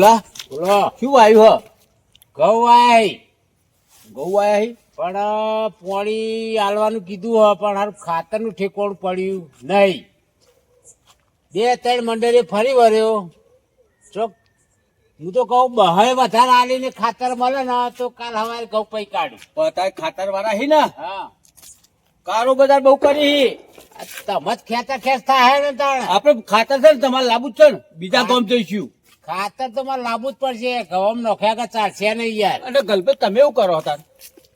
ડુબલા બોલો. શું આવ્યું? હ ઘઉં આયા હી? પણ પોણી આલવાનું કીધું હ પણ હારું ખાતરનું ઠેકોણ પડ્યું નહીં. બે ત્રણ મંડળે ફરી વળ્યો. ચોક હું તો કહું બહે વધારે આલીને ખાતર મળે ને તો કાલ હવારે ઘઉં પૈ કાઢું. પણ ખાતર વાળા હી ને? હા. કારો બજાર બહુ કરી તમે જ ખેંચા ખેંચતા હે ને તાણ. આપણે ખાતર છે ને તમારે લાવવું જ છે ને. બીજા ગામ જઈશું. ખાતર તો મારે લાવવું જ પડશે. ઘઉં નોખ્યા કે ચાલશે નહીં યાર. અને ગલબે તમે એવું કરો હતા?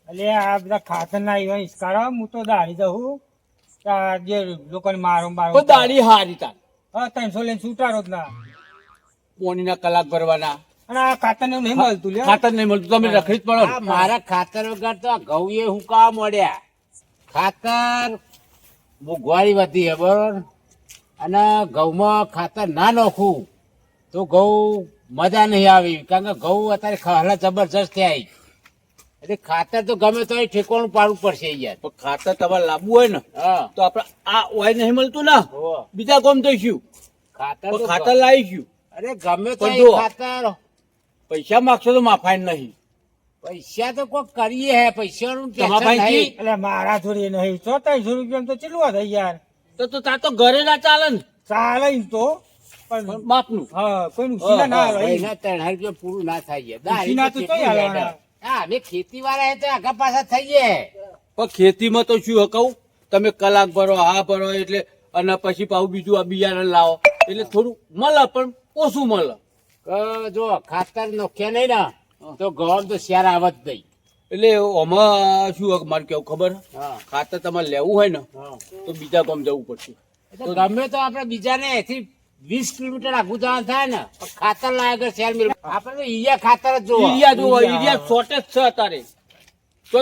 એટલે આ બધા ખાતર ના એવા હિસકારો હું તો દાડી દઉં જે લોકોને મારો મારો દાડી હારી તાર. હા ત્રણસો લઈને છૂટારો જ ના. પોણીના કલાક ભરવાના. અને આ ખાતર ને નહીં મળતું ખાતર નહીં મળતું. તમે રખડી જ પડો મારા ખાતર વગર તો આ ઘઉં એ હુકા મળ્યા ખાતર મોંઘવારી વધી હે બરોબર? અને ઘઉંમાં ખાતર ના નાખું. તો ઘઉં મજા નહીં આવી કારણ કે ઘઉં અત્યારે ખહલા જબરજસ્ત થયા એટલે ખાતર તો ગમે તો ઠેકોણું પાડવું પડશે યાર. પણ ખાતર તમારે લાવવું હોય ને તો આપણે આ હોય નહીં મળતું ને. બીજા ગામ જઈશું ખાતર તો ખાતર લાવીશું. અરે ગમે તો ખાતર. પૈસા માગશો તો માફાઈ નહીં. પૈસા તો કોઈ કરીએ હે પૈસાનું. એટલે મારા જોડે નહીં તો ત્રણસો રૂપિયા તો ચીલવા થઈ યાર. તો તો તો ઘરે ના ચાલે ને. ચાલે તો. પણ પણ હા કોઈ નુકસાન ના આવે ભાઈના ત્રણ રૂપિયા પૂરું ના થાય યાર. તો કેટલી તોય હા અમે ખેતી વાળા હે તો આગા પાછા થઈએ પણ ખેતીમાં તો શું કહું તમે કલાક ભરો હા ભરો એટલે અને પછી પાછું બીજું આ બિયારણ લાવો. એટલે થોડું મળે પણ ઓછું મળે જો ખાતર નોખ્યા નહીં ને તો ગોળ તો શેર આવત નહીં. એટલે આમાં શું મારે કેવું ખબર? હા, ખાતર તમારે લેવું હોય ને તો બીજા ગામ જવું પડશે. ગમે તો આપણે બીજાને એથી વીસ કિલોમીટર આગું જવાનું થાય ને ખાતર લાયા શેર મિલ. આપણે તો ઈયા ખાતર જ જોવો. યુરિયા જોવો યુરિયા શોર્ટેજ છે અત્યારે. તો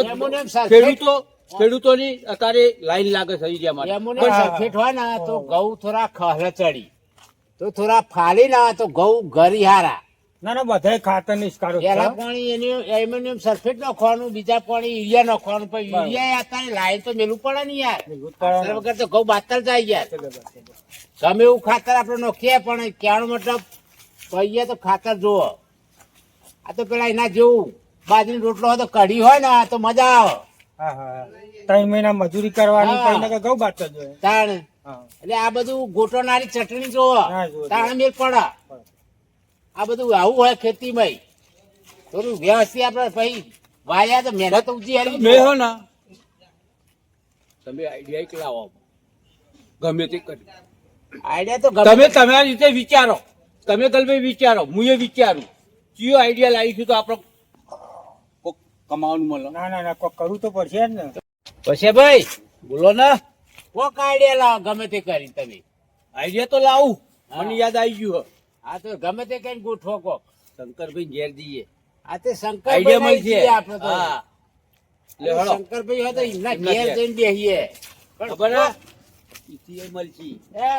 ખેડૂતો ખેડૂતોની અત્યારે લાઈન લાગે છે યુરિયા માટે. એમોનિયમ સલ્ફેટ હોય ને તો ઘઉં થોડા ખહલે ચડી. તો થોડા ફાલી ના તો ઘઉં ગરીહારા ના ના બધા ખાતર ને હિસકારો જ છે. પેલા પાણી એની એલ્યુમિનિયમ સલ્ફેટ નાખવાનું બીજા પાણી યુરિયા નાખવાનું પણ યુરિયા અત્યારે લાઈન તો મેલું પડે ને યાર. વગર તો ઘઉં બાતલ જાય યાર. ગમે એવું ખાતર આપણે નોખીએ પણ કહેવાનો મતલબ? કહીએ તો ખાતર જુઓ. આ તો પેલા એના જેવું. બાજરી રોટલો હોય તો કઢી હોય ને તો મજા આવે. ત્રણ મહિના મજૂરી કરવાની હા. પણ ઘઉં બાટતો જ તાણ. એટલે આ બધું ગોટોનારી ચટણી જોવો. તાણ મેલ પડે. આ બધું આવું હોય ખેતીમાં. થોડું વ્યવસ્થિત આપણે ભાઈ વાયા તો મહેનત ઉજી હારી. મેં હો ને. તમે આઈડિયા એક લાવો ગમે તે કરી. આઈડિયા તો તમે તમારી રીતે વિચારો. તમે ગલબે વિચારો. હું એ વિચારું. કયો આઈડિયા લાવીશું તો આપણો કોક કમાવાનું મળે. ના ના ના કોક કરવું તો પડશે જ ને. પછી ભાઈ બોલો ને. કોક આઈડિયા લાવો ગમે તે કરી તમે. આઈડિયા તો લાવું. મને યાદ આવી ગયું આ તો ગમે તે કઈ ગોઠવો કોક. શંકરભાઈ ઘેર જઈએ. આ તે આઈડિયા મળી છે આપણે તો. હા. શંકરભાઈ હોય તો એમના ઘેર. જઈને બેસીએ ખબર એ મળશે એ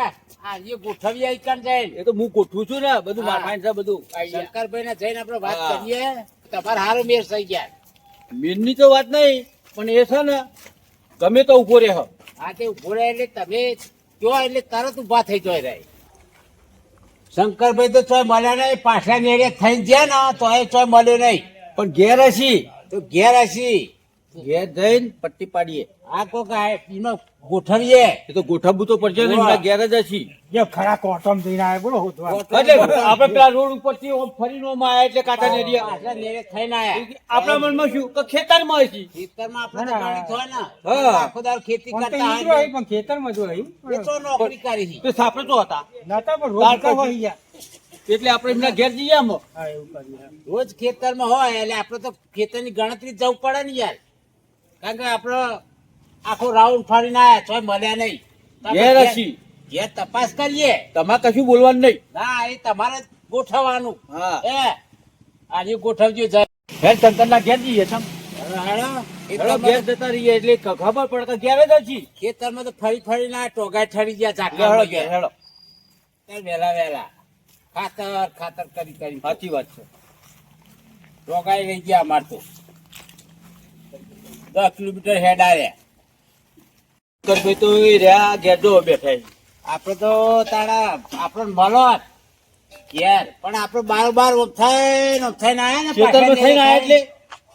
આ જે ગોઠવીએ જઈને. એ તો હું ગોઠવું છું ને બધું હા. મારફાઈન છે બધું. શંકરભાઈ ને જઈને આપણે વાત કરીએ. તમારે હારો મેળ થઈ ગયા મેનની તો વાત નહીં પણ એ છે ને ગમે તો ઊભો રહે હ. તે ઊભો રહે એટલે તમે કયો એટલે તરત ઊભા થઈ જાય રહે. શંકરભાઈ તો ચોય મળ્યા નહીં પાછા નેડે થઈ ગયા ને તો એ ચોય મળ્યો નહીં. પણ ઘેર હશી તો ઘેર હશી ઘેર જઈને પટ્ટી પાડીએ. આ કોક કાય એમાં ગોઠવીએ. એ તો ગોઠવવું તો પડશે ને એમના ઘેર જ હશી. જે ખરા કોટમ જઈને આવે બોલો એટલે આપણે પેલા રોડ ઉપરથી ઓમ ફરીને ઓમ આયા એટલે પાછલા નેડે થઈને આયા આપણા મનમાં શું? કે ખેતરમાં હશી. ખેતરમાં આપણે ના, ના. ને હા. આખો દાડો ખેતી કરતા હોય, પણ ખેતરમાં જ. એ તો નોકરી કરી છે. તો સાપડે તો હતા. નહોતા પણ રોડ પછી- હોય યાર. એટલે આપણે એમના ઘેર જઈએ હા, રોજ ખેતરમાં હોય એટલે આપણે તો ખેતરની ગણતરી જવું પડે ને યાર. કારણ કે આપણો આખો રાઉન્ડ ફરીને આયા ચોય મળ્યા નહીં. જે રસી ઘેર તપાસ કરીએ. તમારે કશું બોલવાનું નહીં. ના એ તમારે જ ગોઠવવાનું. હા. એ આજે ગોઠવજો જાય. ઘેર ના ઘેર જઈએ તમ ખબર પડે ઘેર જ ખેતરમાં તો ફરી ફરીને આ ટોગાય ઠરી ગયા ઘેર, હેડો વહેલા વહેલા. ખાતર ખાતર કરી કરી. સાચી વાત છે. ટોગાય રહી ગયા અમાર તો. દસ કિલોમીટર હેડ આવ્યા ભાઈ તો એ રહ્યા ઘેર બેઠા છે. આપડે તો તારા આપણને મળો યાર પણ આપડે બાર ઓમ થઈને થઈને આવ્યા ને ખેતરમાં થઈને આવ્યા એટલે?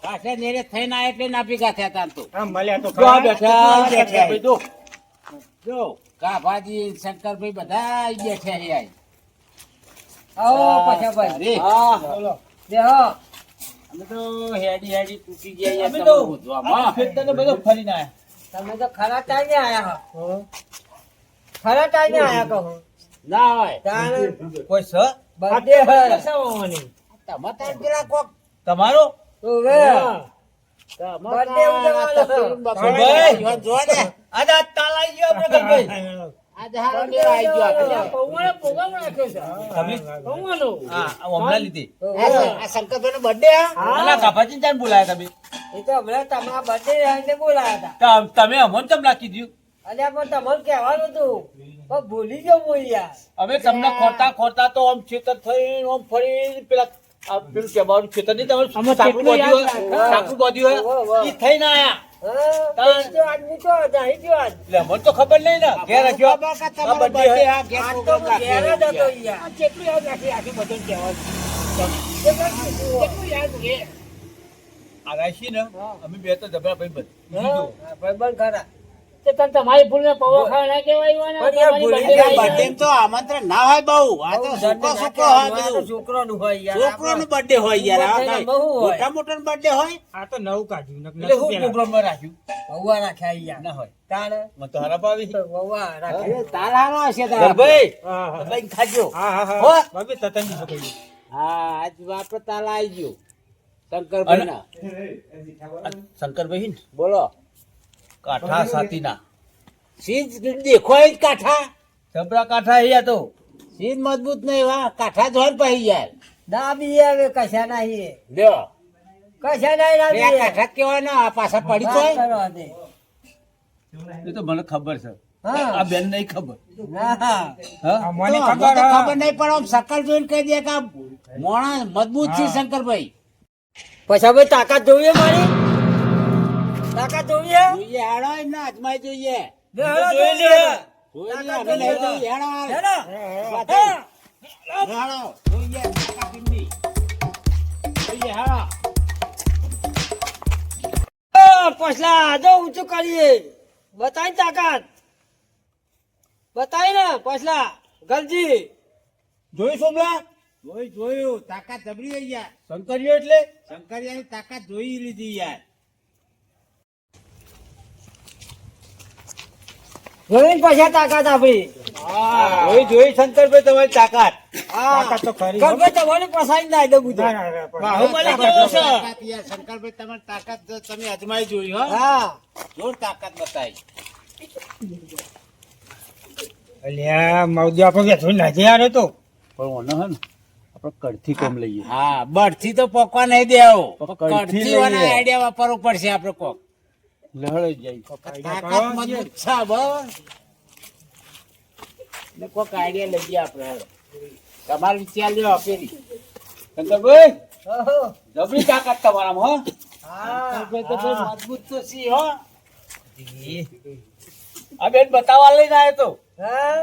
પાછા નેરે થઈને આવ્યા એટલે ના ભેગા થયા તા તો. મળ્યા તો જો બેઠા બેઠા. જો. જો કાભાજી શંકરભાઈ બધા આવી ગયા છે અહીંયા આવો પાછા ભાઈ હા બેહો અમે તો હેડી હેડી તૂટી ગયા અમે તો તમારું ખેતરને બધો ફરીને આયા. તમે તો ખરા ટાઈમે આયા હો. ખરા ટાઈમે આયા કહો. ના હોય. તાણ કોઈ સ? બર્થડે હે તમે તાર પેલા કોક. તમારો? તમે બર્થડે ઉજવવાનો ભાઈ. જો ને આજે આ તાલાઈ ગયો આપણે તમે? અમોન હા રાખી આ? અને તમારું કાપાજીને ચાને બોલાયા તમે? એ તો હમણાં તમારા બર્થડે આવીને બોલાયા હતા. ત- તમે અમને ચમ નાખી દીધું? અલ્યા પણ તમને કહેવાનું હતું. ભૂલી ગયો હું યાર. અમે તમને ખોરતા ખોરતા તો આમ ખેતર થઈ આમ ફરી પેલા પેલું કેવાનું ખેતર નહીં તમારું સાકું બાંધ્યું હોય સાકરું બાંધ્યું હોય ઈ થઈને આયા. હા તાણ. તો આદમી તો નહીં ગયો આજ. એટલે મને તો ખબર નહીં ને ઘેર. કેટલું યાદ રાખી આખી બધાને કહેવાનું. યાદ રે આ રાશી ને અમે બે તો જબરા ભાઈ બંધ બીજું હા, ભાઈબંધ ખરા તને તમારી ભૂલને પૌવા ખાવા ના કહેવાય ને? ભૂલી માં તો આમંત્રણ ના હોય બહુ આ તો સૂકો સૂકો હોય બધું છોકરાનું હોય યાર છોકરોનો birthday હોય યાર આ માં હોય. મોટા મોટાનો birthday હોય આ તો નવું કાઢ્યું એટલે હું પહેલા. પ્રોગ્રામમાં રાખ્યું વહુવા રાખ્યા યાર ના હોય તાણે મને તો હરાપ આવી વહુવા રાખ્યા તાર હારો હશે તાર. ભાઈ. બદલાઈને ખાજો હા, હા, હા. બાપી તતનની છોકરી. હા આજ આપણે તાલા આવી ગયો શંકરભાઈ ના શંકરભાઈ બોલો કાંઠા સાતીના. સીધ દેખોય કાઠા. જબરા કાઠા હૈયા તો? સીધ મજબૂત નહીં વા કાઠા જ પહી યાર દાબી હવે કશા નહીં લ્યો. કશા નહીં દાબી કાઠા કેવા ના આ પાછા પડી તો. એ તો મને ખબર છે. હા. આ બેન નહીં ખબર. મને ખબર ખબર નહીં પણ આમ શકલ જોઈને કહી દે કે આ મોણા મજબૂત છે શંકરભાઈ. પછી હવે તાકાત જોઈએ મારી. તાકાત જોઈએ? જોઈએ હેડો એમ ના અજમાઈ જોઈએ. જોઈએ. જોઈએ. અમે નહીં જોઈએ. હાડો હેલો. હાડો. હાડો જોઈએ કાકા ટીમની. જોઈએ હાડો પછલા આજો ઊંચું કરીએ. બતાવી તાકાત. બતાવી ને પછલા ગલજી. જોઈ સોમલા? જોયું જોયું. તાકાત જબરી યાર. શંકરિયો એટલે? શંકરિયાની તાકાત જોઈ લીધી યાર. જોઈને પાછા તાકાત આપી જોઈ જોઈ શંકરભાઈ તમારી તાકાત. તાકાત તો ખરી. ગમે તમારે પસાઈ ના દે બધું બાહુબલી કેવો છે? શંકરભાઈ તમારી તાકાત તમે અજમાઈ જોઈ હો. હા. જોર તાકાત બતાવી અલ્યા, માવજી આપણે બેઠું નથી તો. પણ ઓને હે ને આપણે કડથી કોમ લઈએ. હા બળથી તો પોકવા નહીં દેવો. કડથી આઈડિયા વાપરવો પડશે આપણે કોક. લહળે જાય. તાકાત મજબૂત છે? બસ ને કોક આઈડિયા લઈએ આપણે તમારે વિચાર લ્યો પેલી શંકરભાઈ જબરી તાકાત તમારામાં હા? શંકરભાઈ તો ભાઈ મજબૂત તો સી હો. આ બેન બતાવવા લઈને આવ્યો તો. હા?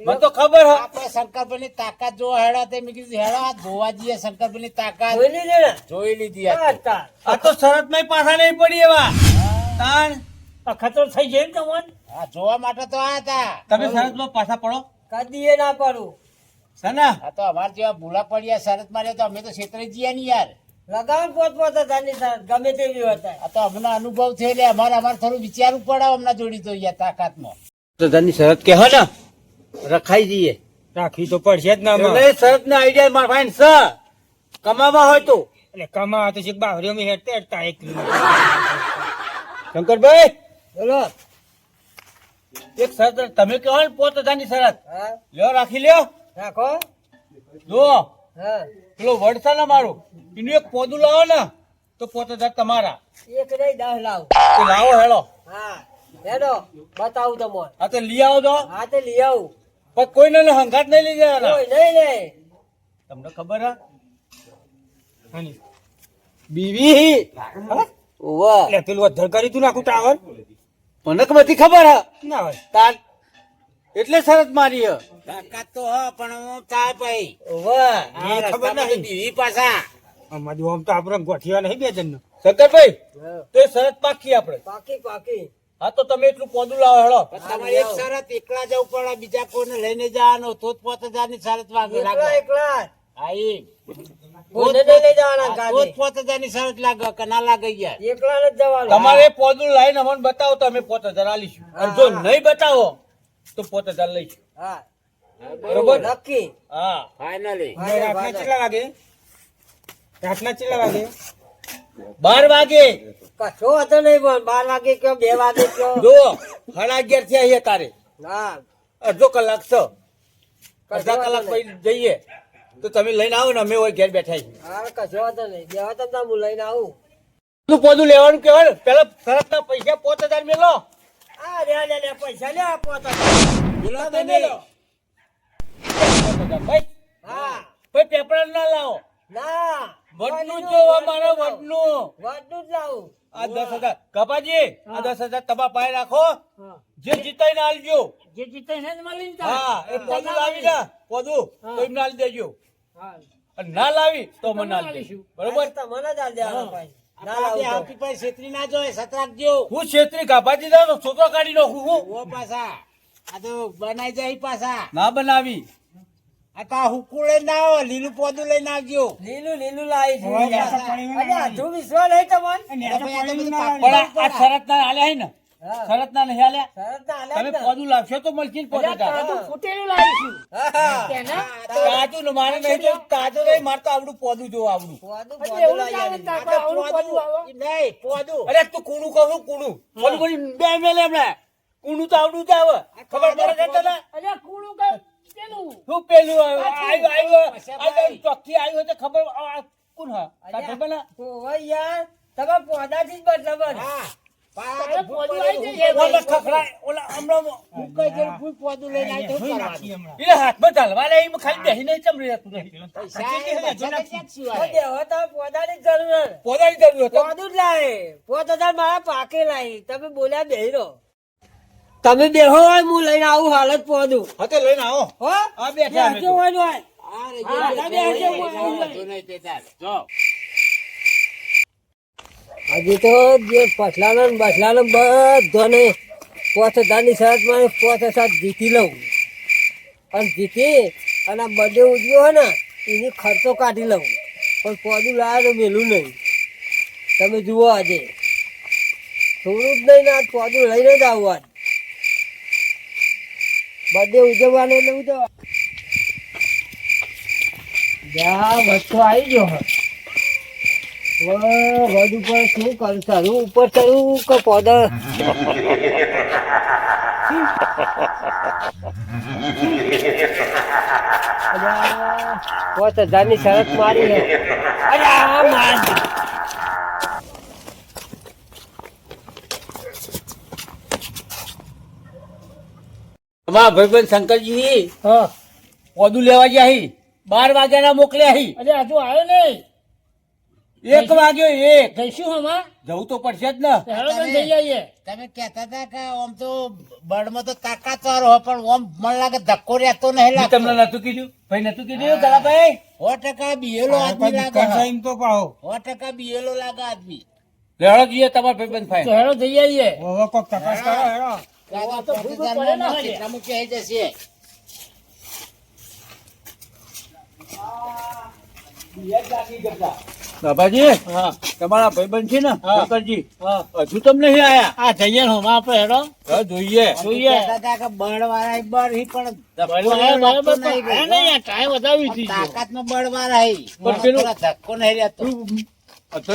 મને તો ખબર હ. આપણે શંકરભાઈ ની તાકાત જો હેડા તે મેં કીધું હેડા જોવા જઈએ શંકરભાઈ ની તાકાત. જોઈ લીધી જોઈ લીધી આ તો. તાર. આ તો શરતમાં પાછા નહીં પડી એવા. તાણ? અખતરો થઈ જાય ને તમને? હા જોવા માટે તો આયા હતા તમે શરતમાં પાછા પડો. કદીએ ના પડું. સના. આ તો અમાર જેવા ભૂલા પડ્યા શરત માર્યા તો અમે તો ક્ષેત્રે જઈએ ને યાર. લગાવ પોત પોત હજારની સર ગમે તેવી હતા આ તો અમને અનુભવ છે એટલે અમારે અમારે થોડું વિચારવું પડે હમણાં જોડી તો યાર તાકાતમાં. તો ધનની શરત કે હો ને. રખાઈ જઈએ. રાખવી તો પડશે જ ના શરત ના આઈડિયા માર ફાઈન સ કમાવા હોય તો. એટલે કમાવા તો શીખ બાવરીઓમાં હેડતા હેડતા એક. શંકરભાઈ! બોલો. એક શરત તમે કહો ને પોત હજારની શરત. લ્યો રાખી લ્યો. રાખો. જો હા. પેલો વડ છે ને મારું એનું એક પોદું લાવો ને તો પોત હજાર તમારા. એક નહીં દસ લાવો. તો લાવો હેલો હા. હેડો બતાવું તમને. આ તો લઈ આવો તો હા તો લઈ આવું. પણ કોઈને હંગાત નહીં લઈ જવાના. કોઈ નહીં નહીં તમને ખબર હા? બીવી. બીવી ઓવા એટલે પેલું અધર કરી તું નાખું ટાવર? મને બધી ખબર હે. ના હોય. તાર એટલે શરત મારી હે. તાકાત તો હ પણ હું ભાઈ એ ખબર નહીં. બીવી પાછા. અમારી આમ તો આપણે ગોઠિયા નહીં બે જણ શંકરભાઈ તો એ શરત પાકી આપણે. પાકી પાકી. હા તો તમે એટલું પોદું લાવો હેડો પણ તમારે એક શરત એકલા જવું પડે બીજા કોઈને લઈને જવાનો તો જ પોત હજારની શરત વાગે એકલા લાગે. એકલા. હા એ કોઈને નહીં લઈ જવાના તો જ ગાડી પોત હજારની શરત લાગે કે ના લાગે યાર. એકલા જ જવાનું. તમારે પોદું લાઈને અમને બતાવો તો અમે પોતે હજાર આલીશું. અને જો નહીં બતાવો તો પોતે હજાર લઈશું. બરોબર? નક્કી. હા. ફાઇનલી. રાતના કેટલા વાગે? રાતના કેટલા વાગે? બાર વાગે. કશો હતો નહીં પણ બાર વાગે કયો બે વાગે કયો? જો સાડા અગિયારથી આવીએ તારે. અડધો કલાક છ. અડધા કલાક પછી જઈએ. તો તમે લઈને આવો ને અમે હોય ઘેર બેઠા હા કશો વાંધો નહીં. બેવા તમને હું લઈને આવું. તું પોદું લેવાનું કેવાય ને પેલા શરતના પૈસા પોત હજાર મેલો. આ લે લે લે પૈસા લે પોત તમે તમે. મેલો. હજાર. ભાઈ હા. ભાઈ પેપર ના લાવો. ના. વડનું જોવા મારો વડનું વડનું જ લાવું આ દસ હજાર. કપાજી આ દસ હજાર તમારા પાસે રાખો. જે જીતાઈને આલજો. જે જીતે ને મળી હા એ પોદું લાવી દે પોદું તો એમને આલી દેજો. ના લાવી તો મને આલી બરોબર? તમને જ આલ દેવાનો ભાઈ. ના આપણા બે લાવું તો. આવતી પછી છેતરી ના જોય સતરાકજો હું છેતરી કાપાજી દઉં છોકરો કાઢી નાખું હું. પાછા. આ તો બનાવી જાય પાછા. ના બનાવી. આ લઈને ના આવો લીલું પોદું લઈને આવજો લીલું લીલું લાવી છે. આટલું વિશ્વાસ નહીં તમને પણ આ શરત ના ને. શરત ના નહીં આલ્યા શરત ના તમે પોદું લાવશો તો મળશે પોદું હા, હા. તાજું ને મારે નહીં તો તાજું નહીં મારે તો આવડું પોદું જોવું આવડું નહીં પોદું અરે તું કુણું કહું કુણું પોદું બોલી બે મેલે હમણાં કુણું તો આવડું જ આવે ખબર પડે છે તને શું પેલું આવ્યું આવ્યું આવ્યું ચોખ્ખી આવ્યું તો ખબર કોણ હા હા? યાર તમે પોદાથી જ બદલાવો હા હતો મારા પાકે લાવી તમે બોલ્યા બે રહો તમે બેહો હોય હું લઈને આવું હાલત પોદું હા લઈને આવો. હો? આ બેઠા. હોય જો, હજી તો જે પછલાનો ને બધાને પોત હજારની શરતમાં પોત હજાર જીતી લઉં. અને જીતી અને આ ઉજવ્યો હોય ને, એની ખર્ચો કાઢી લઉં. પણ પોદું લાવે તો મેલું નહીં. તમે જુઓ આજે. થોડું જ નહીં ને આ પોદું લઈને જ આવું આજ બર્થડે ઉજવવાનો એટલે ઉજવવા જા, વસ્તુ આવી ગયો. હોય વધ ઉપર શું કરું? ચડું ઉપર ચડું કે પોદા પાંચ હજારની શરત મારી અરે માર. તમારા ભાઈબંધ શંકરજી. હા. પોદું લેવા ગયા બાર વાગ્યાના મોકલ્યા હી. અરે હજુ આવ્યો નહીં. એક વાગ્યો એક. જઈશું હમણાં જવું તો પડશે જ ને. જઈ આવીએ તમે કહેતા હતા કે આમ તો બળમાં તો તાકાત વાળો હોય પણ ઓમ મને લાગે ધક્કો રહેતો નહીં લાગે તમને નતું કીધું. ભાઈ નતું કીધું ગળાભાઈ સો ટકા બિયેલો આદમી લાગે તો પાહો. સો ટકા બિયેલો લાગે આદમી. લેવડો જઈએ તમારા ભાઈબંધ ફાઈન હેડો જઈ આવીએ હવે કોક તપાસ કરો દાદા, ના કેટલામાં કહી જશે. બાબાજી તમારા ભાઈબંધ છે ને શંકરજી? હજુ તમને નહીં આયા? આ જઈએ હમણાં આપણે હેડો. જોઈએ. જોઈએ. બળ વાળા બળ હી પણ ટાઈમ વધાવી દીધો. તાકાતમાં બળ વાળા હી. પણ પેલું- ધક્કો નહીં રહેતો કરી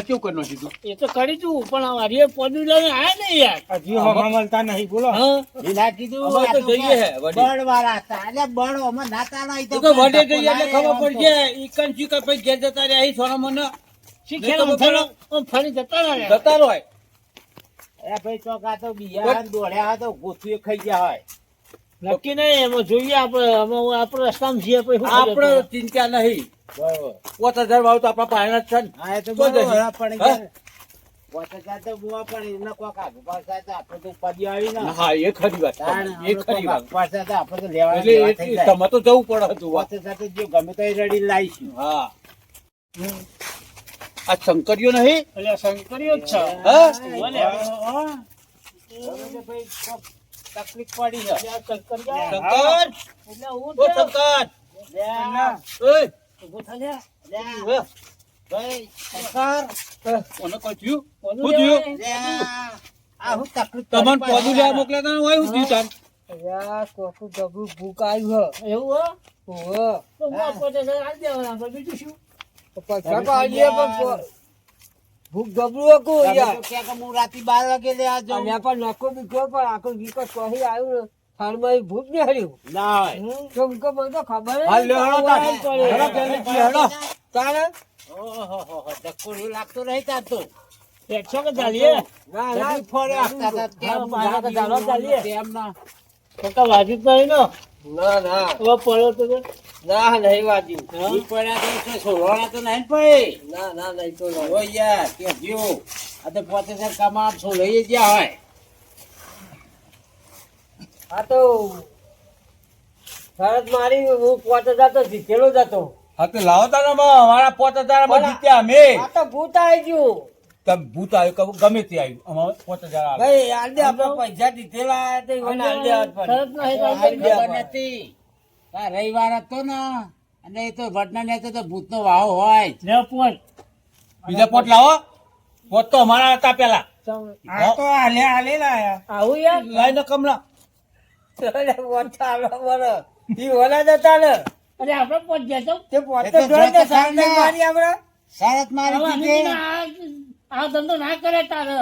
એ તો કરી તું પણ હરીએ પોદું લઈને આયા ને યાર. હજી હમણાં મળતા નહીં બોલો. હા. એના કીધું અમારે તો જઈએ હે, બળ વાળા હતા. એટલે બળ અમે ના તાનો તો તો વડે જઈએ એટલે ખબર આમ તો. પડશે ઈકન ચીકન પછી ઘેર જતા રહ્યા અહીં સોના મને. શીખેલ ફરી- જતા રહે જતા રહો. એ ભાઈ ચોકા તો બિયા દોડ્યા તો ગોથું ખાઈ ગયા હોય. નક્કી નહીં એમાં જોઈએ આપણે આપણે રસ્તામાં છીએ આપણે ચિંતા નહીં. બરોબર. પોત હજાર વાવ તો આપણા પાણી જ છે ને. હા એ તો પણ. તમે તો જવું પડે હતું ગમે તો રેડી લાવીશું. હા. આ શંકરીઓ નહીં? એટલે શંકરીઓ જ છે. તકલીફ પડી છે. શંકર ઓ શંકર! ને? હોય હું થયું તાન અલ્યા કોકું ડબલું ભૂખ હો? હે ઓહો. તો હું? તો તો હતું તમે યાર કે હું રાતે બાર વાગે લે આ જો અલ્યા પણ નકો બીજો પણ આખો વિકટ કહી આવ્યો એ ભૂખ ને હર્યું ના હોય. કેમ મને તો ખબર હાલ લે હળો તા હળો જલ્દી થી હેડો. તારે? ઓહોહોહો, ધક્કો એવું લાગતો નહીં તાર તો. એકસો કે ચાલીએ. ના ના ફોરે આખતા તા. કેમ હા, બાર ચાલવા ગાડી ચાલીએ. તેમ ના. તો વાજુ જ નહીં ને. ના ના. હવે પડ્યો તો ના નહીં વાજ્યું ઈ પડ્યા તો છે, તો નહીં ને ના ના નહીં તો ઓ યાર, કે જ્યો. આ તો પોતે સર કમાડ છો લઈ ગયા હોય? આ તો શરત મારી હું પોતે જતો જીતેલો જતો હા તો લાવો અમે અમારા પોત અમે જીત્યા અમે. આ તો ભૂત આવી ગયું. તમે ભૂત આવ્યું કે ગમે તે આવ્યું. અમારે પોત હજાર આવે. ભાઈ આપણે પૈસા દીધેલા તો. નથી. આ રવિવાર હતો ને અને એ તો વડના ને તો ભૂતનો વાહો હોય. લે બીજા પોટ લાવો. પોટ તો અમારા હતા પેલા. આ તો હાલે હાલે લાયા. આવું યાર. લાઈને કમલા. અરે મોટા આલો બરો. ઈ ઓલા જતા ને. અરે આપણે પોચ જતો તે? એ તો જોઈ ને જોતા શરત નહીં ના. મારી આ ધંધો ના કરે તારે.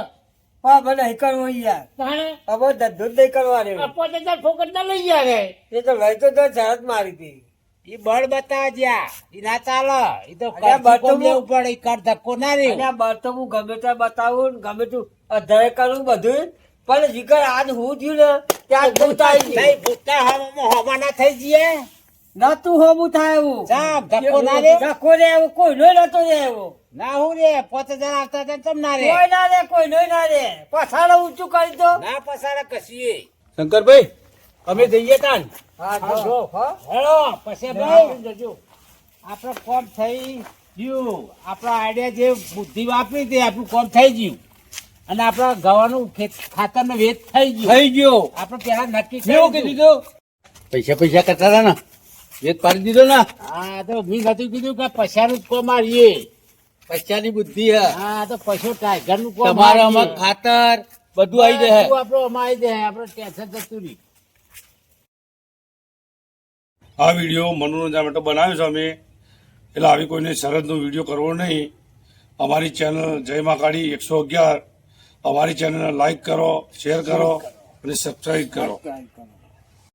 હા ભલે કરવું યાર. તારે હવે ધંધો જ નહીં કરવાનો. આ પોતે તાર ફોકટ ના લઈ જાય એ તો લઈ તો તો શરત મારી હતી. ઈ બળ બતાવ જ્યાં ઈ ના ચાલે. ઈ તો બળતમ લેવું પડે ઈ કર ધક્કો ના અને રહ્યો બાર તો હું ગમે ત્યાં બતાવું ગમે તું અધરે કરું બધું. પણ જીકર આજ હું થયું ને ત્યાં ભૂતા આવી નહીં ભૂતા હવામાં હોમાં ના થઈ જઈએ? નતું હોવું થાય એવું. ધક્કો ના રે ધક્કો રે એવું કોઈનો નતો રે એવું. ના હું રે પોતે જણ આવતા હતા તમ ના રે. કોઈ ના રે કોઈ નઈ ના રે. પછાડો ઊંચું કરી દો. ના પસારા કશીએ શંકરભાઈ અમે જઈએ તાન. હા જો. હેલો પછી ભાઈ. આપણો કોમ થઈ ગયું. આપણા આઈડિયા જે બુદ્ધિ વાપરી તે આપણું કોમ થઈ ગયું. અને આપણા ગવાનું ખેત ખાતરનો વેચ થઈ ગયો. થઈ ગયો. આપણે પેલા નક્કી કેવું કીધું તો પૈસા પૈસા કરતા હતા ને. વેચ પાડી દીધો ને. હા તો મેં નતું કીધું કે પૈસાનું જ કોમ આવીએ. પૈસાની બુદ્ધિ હે. હા તો પૈસો ટાઈગરનું તમારા આવીએ. ખાતર બધું આવી જાય બધું અમાર આવી જાય આપણે ટેન્શન જતું નહીં આ વીડિયો મનોરંજન માટે બનાવ્યો છે અમે. એટલે આવી કોઈને સરહદનો વીડિયો કરવો નહીં. અમારી ચેનલ જય મા કાળી એકસો અગિયાર. અમારી ચેનલને લાઈક કરો શેર કરો અને સબસ્ક્રાઈબ કરો.